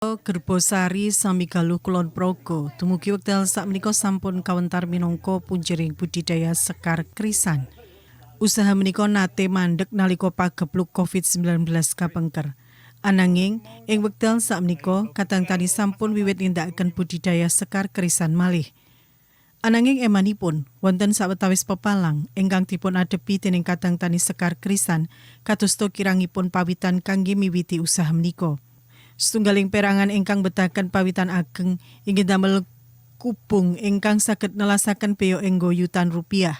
Gerbosari sami galuh kulon progo dumugi wekdal sakmenika sampun kawentar minangka punjering budidaya sekar krisan. Usaha menika nate mandek nalika pagebluk COVID-19 kapengker. Ananging ing wekdal sakmenika kadang tani sampun wiwit nindakaken budidaya sekar krisan malih. Ananging emanipun wonten sawetawis pepalang ingkang dipun adepi dening kadang tani sekar krisan kadosta kirangipun pawitan kangge miwiti usaha menika. Setunggaling perangan ingkang betaken pawitan ageng inggih damel kubung ingkang saged nelasaken beo enggo yutan rupiah.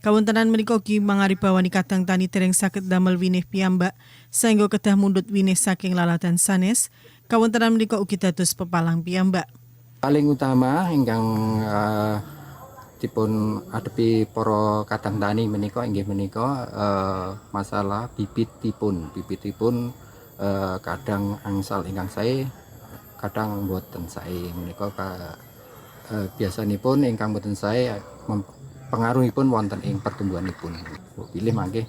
Kawontenan menika ugi mangaribawani kadang tani dereng saged damel winih piyambak saengga kedah mundut winih saking lalatan sanes. Kawontenan menika ugi dados pepalang piyambak. paling utama ingkang eh, dipun adepi para kadang tani menika inggih menika eh, masalah bibitipun bibitipun eh, kadang angsal ingkang sae kadang boten sae menika ka, eh, biasanipun ingkang boten sae mem- pengaruhipun wonten ing pertumbuhanipun pilih mangke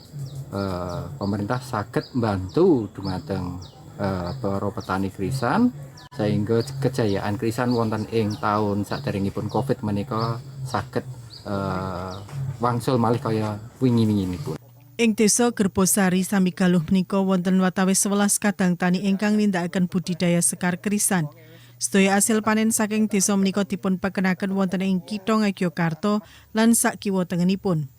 eh, pemerintah saged mbantu dumateng eh, para petani krisan sehingga kejayaan krisan wonten ing taun saderengipun Covid menika saged eh, wangsul malih kaya wingi-winginipun. Ing desa Gerbosari sami galuh menika wonten watawis 11 kadang tani ingkang nindakaken budidaya sekar krisan. Sedaya asil panen saking desa menika dipun pekenaken wonten ing Kitha Ngayogyakarta lan sak kiwa tengenipun.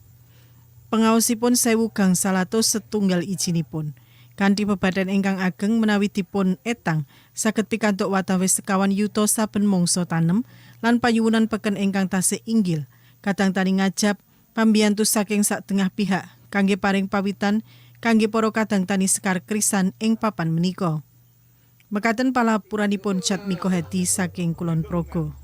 Pengaosipun sewu gangsal atus setunggal ijinipun. Kanthi bebadan ingkang ageng menawi dipun etang saged pikantuk watawis sekawan yuta saben mangsa tanem lan panyuwunan peken ingkang tasih inggil. Kadang tani ngajab pambiyantu saking sak tengah pihak kangge paring pawitan kangge para kadang tani sekar krisan ing papan menika. Mekaten palapuranipun Chat Miko Hedi saking Kulon Progo.